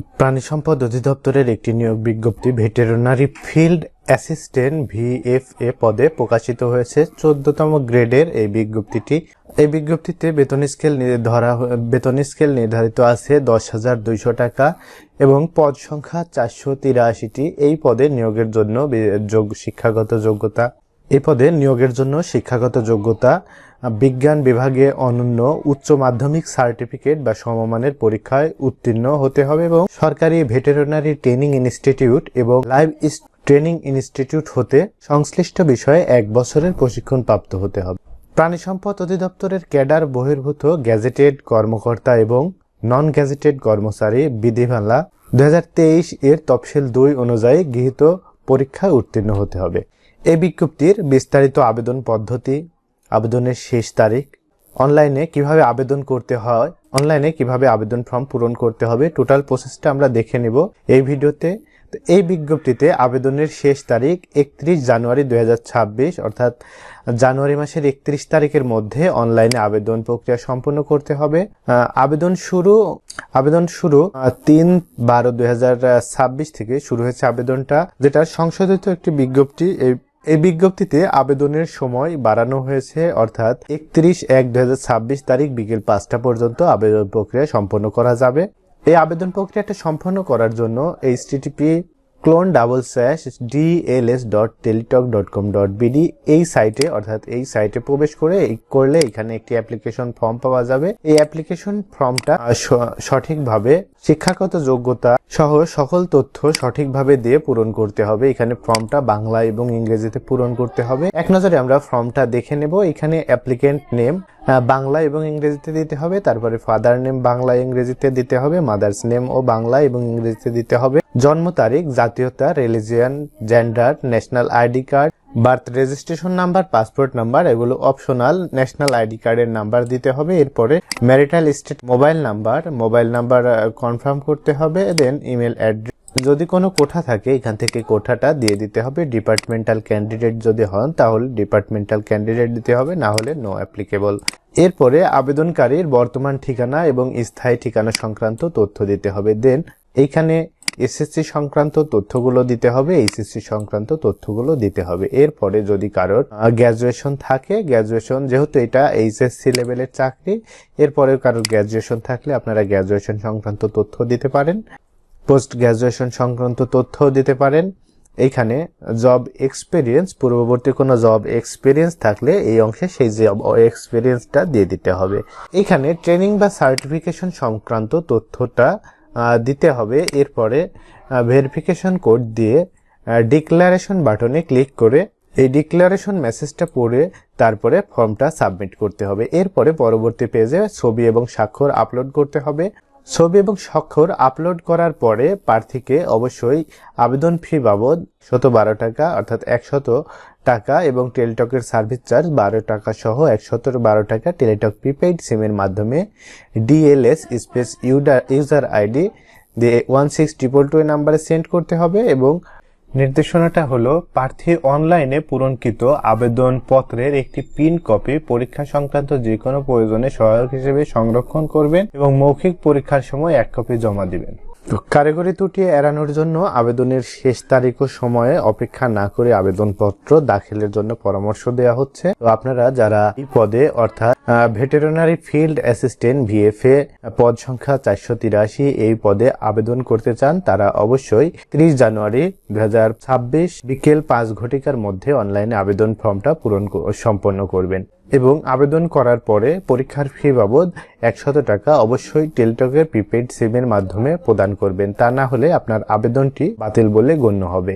প্রাণী সম্পদ অধিদপ্তরের একটি নিয়োগ বিজ্ঞপ্তি ভেটেরিনারি ফিল্ড অ্যাসিস্ট্যান্ট ভিএফএ পদে প্রকাশিত হয়েছে চোদ্দতম গ্রেডের এই বিজ্ঞপ্তিটি। এই বিজ্ঞপ্তিতে বেতন স্কেল ধরা বেতন স্কেল নির্ধারিত আছে দশ হাজার দুইশো টাকা এবং পদ সংখ্যা চারশো তিরাশিটি। এই পদে নিয়োগের জন্য যোগ- শিক্ষাগত যোগ্যতা। এই পদে নিয়োগের জন্য শিক্ষাগত যোগ্যতা বিজ্ঞান বিভাগে অনন্য উচ্চ মাধ্যমিক সার্টিফিকেট বা সমমানের পরীক্ষায় উত্তীর্ণ হতে হবে এবং সরকারি ভেটেরিনারি ট্রেনিং ইনস্টিটিউট এবং লাইভ ট্রেনিং ইনস্টিটিউট হতে সংশ্লিষ্ট বিষয়ে এক বছরের প্রশিক্ষণ প্রাপ্ত হতে হবে। প্রাণী সম্পদ অধিদপ্তরের ক্যাডার বহির্ভূত গ্যাজেটেড কর্মকর্তা এবং নন গ্যাজেটেড কর্মচারী বিধিমালা দুই হাজার তেইশ এর তফসিল দুই অনুযায়ী গৃহীত পরীক্ষায় উত্তীর্ণ হতে হবে। এই বিজ্ঞপ্তির বিস্তারিত আবেদন পদ্ধতি আবেদনের শেষ তারিখ। অনলাইনে কীভাবে আবেদন করতে হয়, অনলাইনে কীভাবে আবেদন ফর্ম পূরণ করতে হবে, টোটাল প্রসেসটা আমরা দেখে নিব এই ভিডিওতে। তো এই বিজ্ঞপ্তিতে আবেদনের শেষ তারিখ একত্রিশ জানুয়ারি দু হাজার ছাব্বিশ, অর্থাৎ জানুয়ারি মাসের একত্রিশ তারিখের মধ্যে অনলাইনে আবেদন প্রক্রিয়া সম্পন্ন করতে হবে। আবেদন শুরু আবেদন শুরু তিন বারো দুই থেকে শুরু হয়েছে আবেদনটা, যেটা সংশোধিত একটি বিজ্ঞপ্তি, এই এই বিজ্ঞপ্তিতে আবেদনের সময় বাড়ানো হয়েছে, অর্থাৎ একত্রিশ এক দুই তারিখ বিকেল পাঁচটা পর্যন্ত আবেদন প্রক্রিয়া সম্পন্ন করা যাবে। এই আবেদন প্রক্রিয়াটা সম্পন্ন করার জন্য HTTP colon double slash DLS dot Teletalk dot com dot BD এই সাইটে, অর্থাৎ এই সাইটে প্রবেশ করে করলে এখানে একটি অ্যাপ্লিকেশন ফর্ম পাওয়া যাবে। এই অ্যাপ্লিকেশন ফর্মটা সঠিকভাবে শিক্ষাগত যোগ্যতা সহ সকল তথ্য সঠিকভাবে দিয়ে পূরণ করতে হবে। এখানে ফর্মটা বাংলা এবং ইংরেজিতে পূরণ করতে হবে। এক নজরে আমরা ফর্মটা দেখে নেব। এখানে অ্যাপ্লিকেন্ট নেম বাংলা এবং ইংরেজিতে দিতে হবে। তারপরে ফাদার নেম বাংলা, ইংরেজিতে দিতে হবে। মাদার্স নেম ও বাংলা এবং ইংরেজিতে দিতে হবে। জন্ম তারিখ, জাতীয়তা religion gender national ID card birth registration number, passport number, এগুলো অপশনাল। ন্যাশনাল আইডি কার্ডের নাম্বার দিতে হবে। এরপরে marital state mobile number mobile number confirm করতে হবে। Then email address. যদি কোনো কোঠা থাকে, এখান থেকে কোঠাটা দিয়ে দিতে হবে। ডিপার্টমেন্টাল ক্যান্ডিডেট যদি হন, তাহলে ডিপার্টমেন্টাল ক্যান্ডিডেট দিতে হবে। না হলে নো অ্যাপ্লিকেবল এরপরে আবেদনকারীর বর্তমান ঠিকানা এবং স্থায়ী ঠিকানা সংক্রান্ত তথ্য দিতে হবে। দেন এইখানে এসএসসি সংক্রান্ত তথ্যগুলো দিতে হবে এইচএসসি সংক্রান্ত তথ্যগুলো দিতে হবে। এরপরে যদি কারোর গ্র্যাজুয়েশন থাকে গ্র্যাজুয়েশন যেহেতু এটা এইচএসসি লেভেলের চাকরি এরপরে কারোর গ্র্যাজুয়েশন থাকলে আপনারা গ্র্যাজুয়েশন সংক্রান্ত তথ্য দিতে পারেন। পোস্ট গ্র্যাজুয়েশন সংক্রান্ত তথ্য দিতে পারেন। এইখানে জব এক্সপিরিয়েন্স পূর্ববর্তী কোনো জব এক্সপিরিয়েন্স থাকলে এই অংশে সেই জব এক্সপিরিয়েন্সটা দিয়ে দিতে হবে। এখানে ট্রেনিং বা সার্টিফিকেশন সংক্রান্ত তথ্যটা দিতে হবে। এরপরে ভেরিফিকেশন কোড দিয়ে ডিক্লারেশন বাটনে ক্লিক করে এই ডিক্লারেশন মেসেজটা পড়ে তারপরে ফর্মটা সাবমিট করতে হবে। এরপরে পরবর্তী পেজে ছবি এবং স্বাক্ষর আপলোড করতে হবে। ছবি এবং স্বাক্ষর আপলোড করার পরে প্রার্থীকে অবশ্যই আবেদন ফি বাবদ শত বারো টাকা, অর্থাৎ একশত টাকা এবং টেলিটকের সার্ভিস চার্জ বারো টাকা সহ একশত বারো টাকা টেলিটক প্রিপেইড সিমের মাধ্যমে ডিএলএস স্পেস ইউডার ইউজার আইডি দিয়ে ওয়ান সিক্স ট্রিপল টু নাম্বারে সেন্ড করতে হবে এবং নির্দেশনাটা হলো, প্রার্থী অনলাইনে পূরণকৃত আবেদন পত্রের একটি পিন কপি পরীক্ষা সংক্রান্ত যে কোনো প্রয়োজনে সহায়ক হিসেবে সংরক্ষণ করবেন এবং মৌখিক পরীক্ষার সময় এক কপি জমা দিবেন। তো কারিগরি ত্রুটি এড়ানোর জন্য আবেদনের শেষ তারিখ ও সময়ে অপেক্ষা না করে আবেদনপত্র দাখিলের জন্য পরামর্শ দেওয়া হচ্ছে। তো আপনারা যারা এই পদে, অর্থাৎ ভেটেরিনারি ফিল্ড অ্যাসিস্ট্যান্ট ভিএফএ পদ সংখ্যা চারশো তিরাশি এই পদে আবেদন করতে চান, তারা অবশ্যই ত্রিশ জানুয়ারি দু হাজার ছাব্বিশ বিকেল পাঁচ ঘটিকার মধ্যে অনলাইনে আবেদন ফর্মটা পূরণ সম্পন্ন করবেন। এবং আবেদন করার পরে পরীক্ষার ফি বাবদ একশত টাকা অবশ্যই টেলিটকের প্রিপেড সিমের মাধ্যমে প্রদান করবেন। তা না হলে আপনার আবেদনটি বাতিল বলে গণ্য হবে।